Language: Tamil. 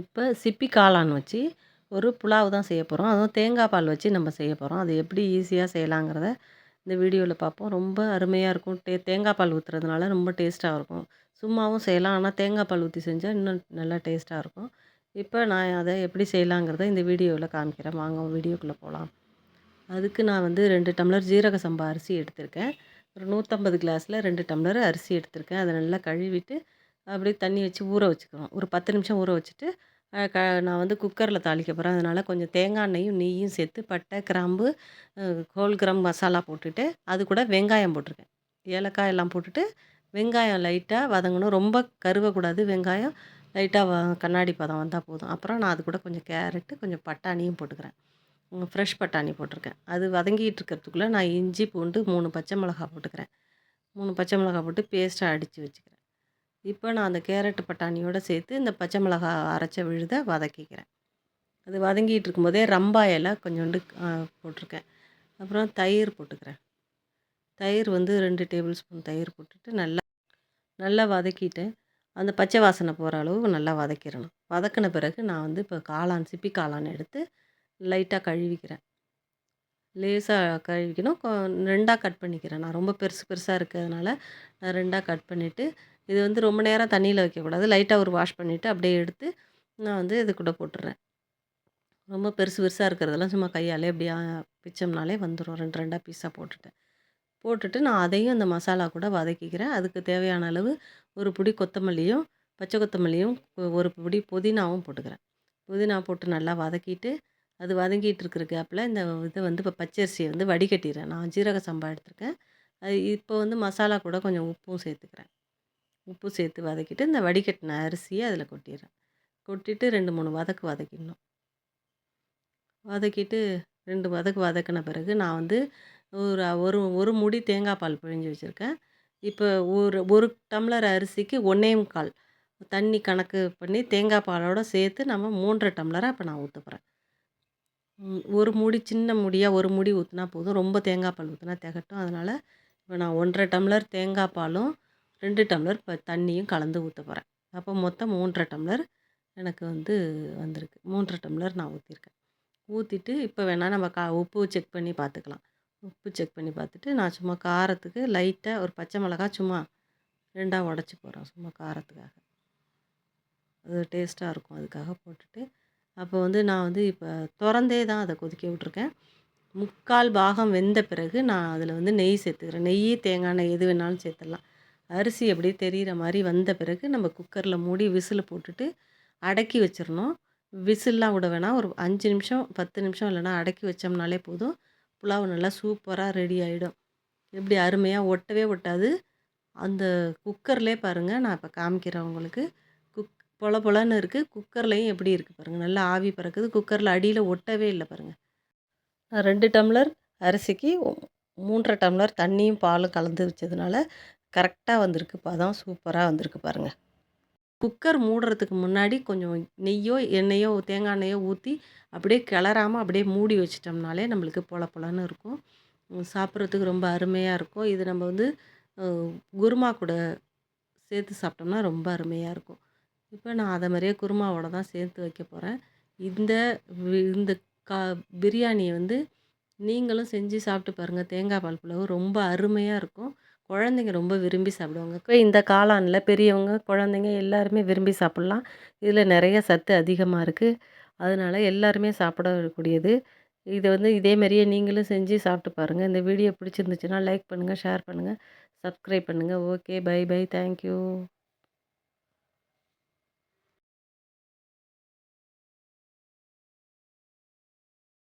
இப்போ சிப்பி காளான் வச்சு ஒரு புலாவ் தான் செய்ய போகிறோம் அதுவும் தேங்காய் பால் வச்சு நம்ம செய்ய போகிறோம் அது எப்படி ஈஸியாக செய்யலாங்கிறத இந்த வீடியோவில் பார்ப்போம். ரொம்ப அருமையாக இருக்கும். டே தேங்காய் பால் ஊற்றுறதுனால ரொம்ப டேஸ்ட்டாக இருக்கும். சும்மாவும் செய்யலாம். ஆனால் தேங்காய் பால் ஊற்றி செஞ்சால் இன்னும் நல்லா டேஸ்ட்டாக இருக்கும். இப்போ நான் அதை எப்படி செய்யலாங்கிறத இந்த வீடியோவில் காமிக்கிறேன். வாங்க வீடியோக்குள்ளே போகலாம் அதுக்கு நான் வந்து ரெண்டு டம்ளர் ஜீரக சம்பா அரிசி எடுத்திருக்கேன். ஒரு நூற்றம்பது கிளாஸில் ரெண்டு டம்ளர் அரிசி எடுத்திருக்கேன். அதை நல்லா கழுவிட்டு அப்படியே தண்ணி வச்சு ஊற வச்சுக்கணும். ஒரு பத்து நிமிஷம் ஊற வச்சுட்டு க நான் வந்து குக்கரில் தாளிக்க போகிறேன் அதனால் கொஞ்சம் தேங்காய் எண்ணெயும் நெய்யும் சேர்த்து பட்டை கிராம்பு கோல் கிராம்பு மசாலா போட்டுட்டு அது கூட வெங்காயம் போட்டிருக்கேன். ஏலக்காய் எல்லாம் போட்டுட்டு வெங்காயம் லைட்டாக வதங்கணும். ரொம்ப கருவக்கூடாது வெங்காயம். லைட்டாக வ கண்ணாடி பதம் வந்தால் போதும். அப்புறம் நான் அது கூட கொஞ்சம் கேரட்டு கொஞ்சம் பட்டாணியும் போட்டுக்கிறேன். ஃப்ரெஷ் பட்டாணி போட்டிருக்கேன். அது வதங்கிட்டு இருக்கிறதுக்குள்ளே நான் இஞ்சி பூண்டு மூணு பச்சை மிளகா போட்டுக்கிறேன். மூணு பச்சை மிளகா போட்டு பேஸ்ட்டாக அடித்து வச்சுக்கிறேன். இப்போ நான் அந்த கேரட்டு பட்டாணியோடு சேர்த்து இந்த பச்சை மிளகா அரைச்ச விழுத வதக்கிக்கிறேன். அது வதங்கிட்டு இருக்கும்போதே ரம்பா இலை கொஞ்சோண்டு போட்டிருக்கேன். அப்புறம் தயிர் போட்டுக்கிறேன். தயிர் வந்து ரெண்டு டேபிள் ஸ்பூன் தயிர் போட்டுட்டு நல்லா நல்லா வதக்கிட்டு அந்த பச்சை வாசனை போகிற அளவு நல்லா வதக்கிடணும். வதக்கின பிறகு நான் வந்து இப்போ காளான் சிப்பி காளான் எடுத்து லைட்டாக கழுவிக்கிறேன். லேசாக கழுவிக்கணும். ரெண்டாக கட் பண்ணிக்கிறேன். நான் ரொம்ப பெருசு பெருசாக இருக்கிறதுனால நான் ரெண்டாக கட் பண்ணிவிட்டு இது வந்து ரொம்ப நேரம் தண்ணியில் வைக்கக்கூடாது. லைட்டாக ஒரு வாஷ் பண்ணிவிட்டு அப்படியே எடுத்து நான் வந்து இது கூட போட்டுடுறேன் ரொம்ப பெருசு பெருசாக இருக்கிறதெல்லாம் சும்மா கையாலே அப்படியே பிச்சோம்னாலே வந்துடும் ரெண்டு ரெண்டாக பீஸாக போட்டுட்டேன். போட்டுட்டு நான் அதையும் அந்த மசாலா கூட வதக்கிக்கிறேன். அதுக்கு தேவையான அளவு ஒரு பிடி கொத்தமல்லியும் பச்சை கொத்தமல்லியும் ஒரு பிடி புதினாவும் போட்டுக்கிறேன். புதினா போட்டு நல்லா வதக்கிட்டு அது வதங்கிட்டு இருக்கிற கேப்பில் இந்த இதை வந்து இப்போ பச்சரிசியை வந்து வடிகட்டிடுறேன் நான் ஜீரக சம்பா எடுத்திருக்கேன். அது இப்போ வந்து மசாலா கூட கொஞ்சம் உப்பும் சேர்த்துக்கிறேன். உப்பு சேர்த்து வதக்கிட்டு இந்த வடிகட்டின அரிசியை அதில் கொட்டிடுறேன் கொட்டிட்டு ரெண்டு மூணு வதக்கு வதக்கிடணும். வதக்கிட்டு ரெண்டு வதக்கு வதக்கின பிறகு நான் வந்து ஒரு ஒரு ஒரு முடி தேங்காய் பால் பிழிஞ்சு வச்சுருக்கேன். இப்போ ஒரு ஒரு டம்ளர் அரிசிக்கு ஒன்றே கால் தண்ணி கணக்கு பண்ணி தேங்காய் பாலோடு சேர்த்து நம்ம மூன்றரை டம்ளராக இப்போ நான் ஊற்றுப்புறேன் ஒரு முடி சின்ன முடியாக ஒரு முடி ஊற்றினா போதும். ரொம்ப தேங்காய் பால் ஊற்றினா திகட்டும். அதனால் இப்போ நான் ஒன்றரை டம்ளர் தேங்காய் பாலும் ரெண்டு டம்ளர் இப்போ தண்ணியும் கலந்து ஊற்ற போகிறேன் அப்போ மொத்தம் மூன்றரை டம்ளர் எனக்கு வந்து வந்திருக்கு. மூன்றரை டம்ளர் நான் ஊற்றிருக்கேன் ஊற்றிட்டு இப்போ வேணால் நம்ம கா உப்பு செக் பண்ணி பார்த்துக்கலாம் உப்பு செக் பண்ணி பார்த்துட்டு நான் சும்மா காரத்துக்கு லைட்டாக ஒரு பச்சை மிளகா சும்மா ரெண்டாக உடச்சி போகிறேன் சும்மா காரத்துக்காக. அது டேஸ்ட்டாக இருக்கும். அதுக்காக போட்டுட்டு அப்போ வந்து நான் வந்து இப்போ திறந்தே தான் அதை கொதிக்க விட்ருக்கேன் முக்கால் பாகம் வெந்த பிறகு நான் அதில் வந்து நெய் சேர்த்துக்கிறேன். நெய் தேங்காய் எண்ணெய் எது வேணாலும் சேர்த்துடலாம். அரிசி அப்படியே தெரிகிற மாதிரி வந்த பிறகு நம்ம குக்கரில் மூடி விசில் போட்டுட்டு அடக்கி வச்சிடணும் விசில்லாம் விட வேணாம். ஒரு அஞ்சு நிமிஷம் பத்து நிமிஷம் இல்லைனா அடக்கி வச்சோம்னாலே போதும். புலாவை நல்லா சூப்பராக ரெடி ஆகிடும் எப்படி அருமையாக ஒட்டவே ஒட்டாது. அந்த குக்கர்லே பாருங்கள் நான் இப்போ காமிக்கிறேன் உங்களுக்கு. குக் பொல பொலன்னு இருக்குது குக்கர்லேயும் எப்படி இருக்குது பாருங்கள் நல்லா ஆவி பறக்குது. குக்கரில் அடியில் ஒட்டவே இல்லை பாருங்கள் நான் ரெண்டு டம்ளர் அரிசிக்கு மூன்றரை டம்ளர் தண்ணியும் பாலும் கலந்து வச்சதுனால கரெக்டாக வந்திருக்கு. பதம் சூப்பராக வந்திருக்கு பாருங்கள் குக்கர் மூடுறதுக்கு முன்னாடி கொஞ்சம் நெய்யோ எண்ணெயோ தேங்காய் எண்ணெயோ ஊற்றி அப்படியே கிளறாமல் அப்படியே மூடி வச்சிட்டோம்னாலே நம்மளுக்கு பொல பொலன்னு இருக்கும். சாப்பிட்றதுக்கு ரொம்ப அருமையாக இருக்கும். இது நம்ம வந்து குருமா கூட சேர்த்து சாப்பிட்டோம்னா ரொம்ப அருமையாக இருக்கும். இப்போ நான் அதை மாதிரியே குருமாவோட தான் சேர்த்து வைக்க போகிறேன் இந்த இந்த கா பிரியாணியை வந்து நீங்களும் செஞ்சு சாப்பிட்டு பாருங்கள் தேங்காய் பால் புலவு ரொம்ப அருமையாக இருக்கும். குழந்தைங்க ரொம்ப விரும்பி சாப்பிடுவாங்க. இந்த காளானில் பெரியவங்க குழந்தைங்க எல்லாருமே விரும்பி சாப்பிட்லாம். இதில் நிறைய சத்து அதிகமாக இருக்குது அதனால் எல்லாருமே சாப்பிடக்கூடியது. இதை வந்து இதேமாரியே நீங்களும் செஞ்சு சாப்பிட்டு பாருங்கள் இந்த வீடியோ பிடிச்சிருந்துச்சுன்னா லைக் பண்ணுங்கள் ஷேர் பண்ணுங்கள் சப்ஸ்கிரைப் பண்ணுங்கள் ஓகே பை பை தேங்க்யூ